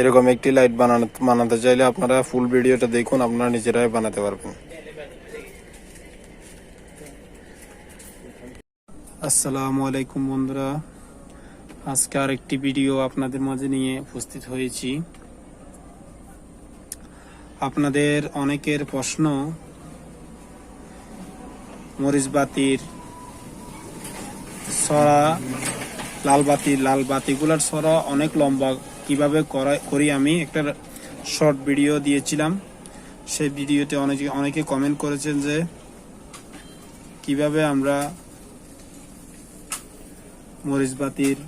এরকম একটি লাইট বানানো বানাতে চাইলে আপনারা ফুল ভিডিওটা দেখুন, আপনারা নিজেরাই বানাতে পারবেন। আসসালামু আলাইকুম বন্ধুরা। আজকে আরেকটি ভিডিও আপনাদের মাঝে নিয়ে উপস্থিত হয়েছি। আপনাদের অনেকের প্রশ্ন, মরিচ বাতির সরা, লাল বাতি, লাল বাতিগুলোর সরা অনেক লম্বা কীভাবে করা আমি একটা শর্ট ভিডিও দিয়েছিলাম। সেই ভিডিওতে অনেকে অনেকে কমেন্ট করেছেন যে, কীভাবে আমরা মরিচ বাতির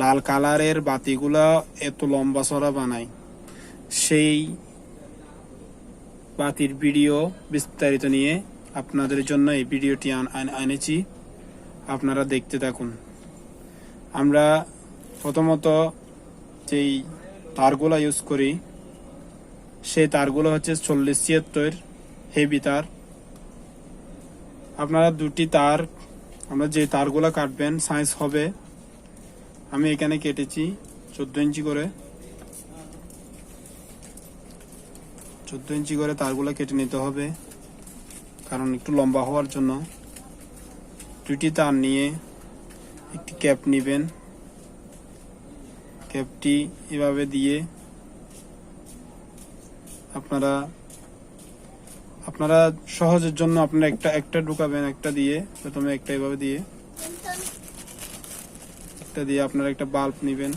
লাল কালারের বাতিগুলা এত লম্বা সরা বানাই। সেই বাতির ভিডিও বিস্তারিত নিয়ে আপনাদের জন্য এই ভিডিওটি এনেছি। আপনারা দেখতে থাকুন। আমরা প্রথমত যেই তারগুলো ইউজ করি, সেই তারগুলো হচ্ছে চল্লিশ ছিয়াত্তর হেভি তার। আপনারা দুটি তার, আমরা যে তারগুলো কাটবেন সাইজ হবে, আমি এখানে কেটেছি চোদ্দ ইঞ্চি করে। চোদ্দ ইঞ্চি করে তারগুলো কেটে নিতে হবে, কারণ একটু লম্বা হওয়ার জন্য। দুটি তার নিয়ে একটি ক্যাপ নেবেন। ক্যাপটি এভাবে দিয়ে আপনারা আপনারা সহজের জন্য আপনারা একটা একটা ঢুকাবেন, একটা দিয়ে, প্রথমে একটা এভাবে দিয়ে, একটা দিয়ে আপনারা একটা বাল্ব নেবেন।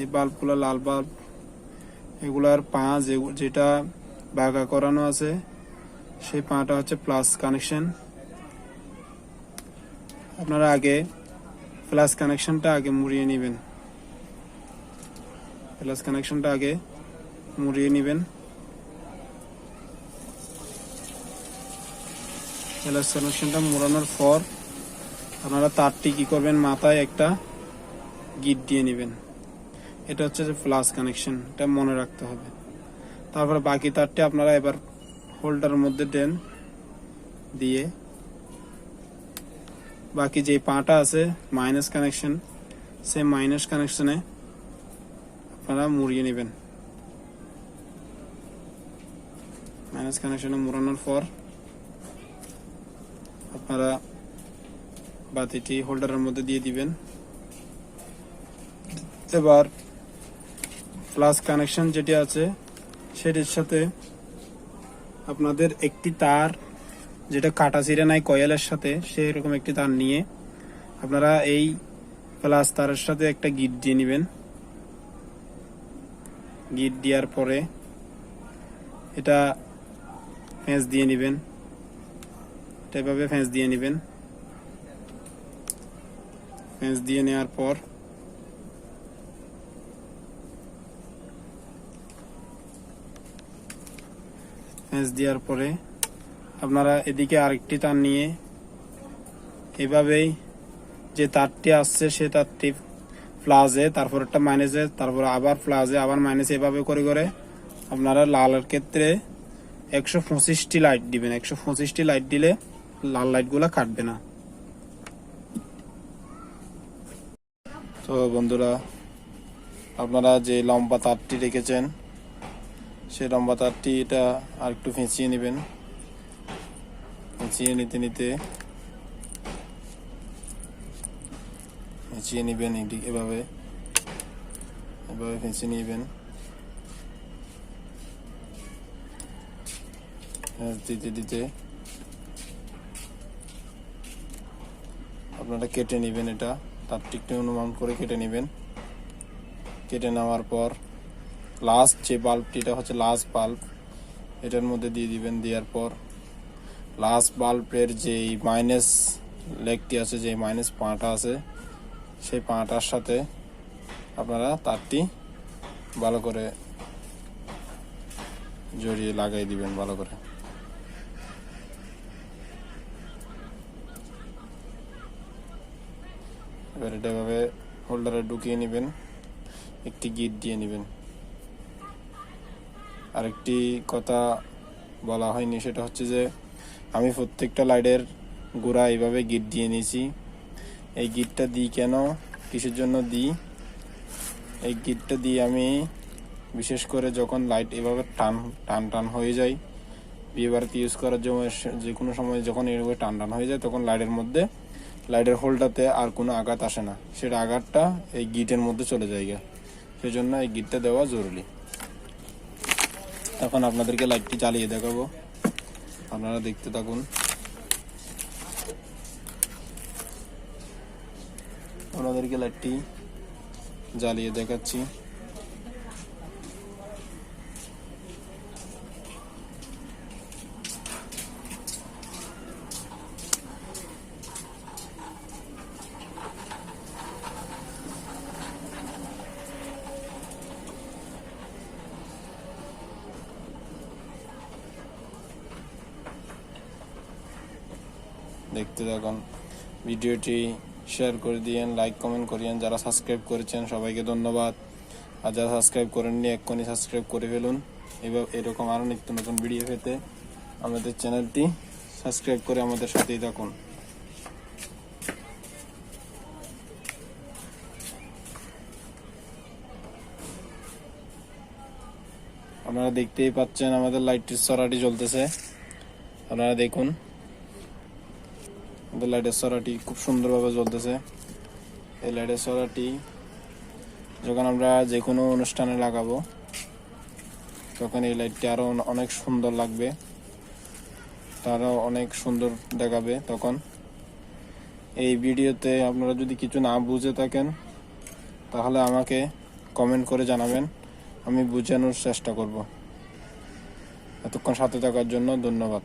এই বাল্বগুলো লাল বাল্ব, এগুলার পা যেটা বাগা করানো আছে, সেই পাটা হচ্ছে প্লাস কানেকশন। আপনারা আগে প্লাস কানেকশনটা আগে মুড়িয়ে নেবেন। প্লাস কানেকশনটা আগে মুড়িয়ে নেবেন। প্লাস কানেকশনটা মোড়ানোর পর আপনারা তারটি কি করবেন? মাথায় একটা গিট দিয়ে নেবেন। এটা হচ্ছে যে প্লাস কানেকশন এটা মনে রাখতে হবে। তারপর বাকি তারটি আপনারা এবার হোল্ডারের মধ্যে দেন, দিয়ে বাকি যে পাটা আছে মাইনাস কানেকশন সেই মাইনাস কানেকশনে আপনারা মুড়িয়ে নেবেন মাইনাস কানেকশনে মুড়ানোর পর আপনারা বাতিটি হোল্ডারের মধ্যে দিয়ে দিবেন। এবার প্লাস কানেকশন যেটি আছে, সেটির সাথে আপনাদের একটি তার, যেটা কাটা ছিঁড়ে নাই কয়েলের সাথে সেই রকম একটি তার নিয়ে আপনারা এই প্লাস তারের সাথে একটা গিট দিয়ে নেবেন। গিট দেওয়ার পরে এটা ফেঁস দিয়ে নেবেন। এটা এভাবে ফেঁস দিয়ে নেবেন। ফেঁস দিয়ে নেওয়ার পর ফেঁস দেওয়ার পরে আপনারা এদিকে আরেকটি তার নিয়ে এভাবেই যে তারটি আসছে সে তারটি প্লাজে তারপর একটা মাইনাসে, তারপর আবার প্লাজে আবার মাইনাসে এভাবে করে করে আপনারা লালের ক্ষেত্রে একশো পঁচিশটি লাইট দিবেন। একশো পঁচিশটি লাইট দিলে লাল লাইটগুলো কাটবে না। তো বন্ধুরা, আপনারা যে লম্বা তারটি রেখেছেন সেই লম্বা তারটি এটা আর একটু ফেঁচিয়ে নেবেন। ফেঁচিয়ে নিতে নিতে ফেঁচিয়ে নেবেন এদিকে এভাবে এভাবে ফেঁচিয়ে নেবেন। ফেঁচ দিতে দিতে। আপনারা কেটে নেবেন এটা। তার একটু অনুমান করে কেটে নেবেন। কেটে নেওয়ার পর লাস্ট যে বাল্বটি এটা হচ্ছে লাস্ট বাল্ব এটার মধ্যে দিয়ে দিবেন, দেওয়ার পর লাস্ট বাল্বের যে মাইনাস লেগটি আছে যে মাইনাস পাটা আছে সেই পাটার সাথে আপনারা তারটি ভালো করে জড়িয়ে লাগাই দিবেন ভালো করে। এবার এটা এভাবে হোল্ডারে ঢুকিয়ে নেবেন, একটি গিট দিয়ে নেবেন। আরেকটি কথা বলা হয়নি, সেটা হচ্ছে যে আমি প্রত্যেকটা লাইটের গোড়া এইভাবে গিট দিয়ে নিয়েছি। এই গিটটা দিই কেন? কিসের জন্য দিই? এই গিটটা দিয়ে আমি বিশেষ করে যখন লাইট এভাবে টান টান টান হয়ে যায়, বিয়ে বাড়িতে ইউজ করার জন্য যে কোনো সময় যখন এভাবে টান টান হয়ে যায়, তখন লাইটের মধ্যে লাইটের হোলটাতে আর কোনো আঘাত আসে না। সেটা আঘাতটা এই গিটের মধ্যে চলে যায় গা। সেই জন্য এই গিটটা দেওয়া জরুরি। এখন আপনাদেরকে লাইটটি চালিয়ে দেখাবো। আপনারা দেখতে থাকুন। আপনাদেরকে লাইটটি জ্বালিয়ে দেখাচ্ছি। দেখতে থাকুন ভিডিওটি শেয়ার করে দিয়েন লাইক কমেন্ট করিয়েন। যারা সাবস্ক্রাইব করেছেন, সবাইকে ধন্যবাদ। আর যারা সাবস্ক্রাইব করেননি, এক্ষুনি সাবস্ক্রাইব করে ফেলুন। এবার এরকম আরও নিত্য নতুন ভিডিও পেতে আমাদের চ্যানেলটি সাবস্ক্রাইব করে আমাদের সাথেই থাকুন। আপনারা দেখতেই পাচ্ছেন আমাদের লাইটটির সরাটি জ্বলতেছে। আপনারা দেখুন। আমাদের লাইটের সরাটি খুব সুন্দরভাবে জ্বলতেছে। এই লাইটের সরাটি যখন আমরা যে কোনো অনুষ্ঠানে লাগাবো, তখন এই লাইটটি আরও অনেক সুন্দর লাগবে। তারও অনেক সুন্দর দেখাবে তখন। এই ভিডিওতে আপনারা যদি কিছু না বুঝে থাকেন, তাহলে আমাকে কমেন্ট করে জানাবেন। আমি বোঝানোর চেষ্টা করব। এতক্ষণ সাথে থাকার জন্য ধন্যবাদ।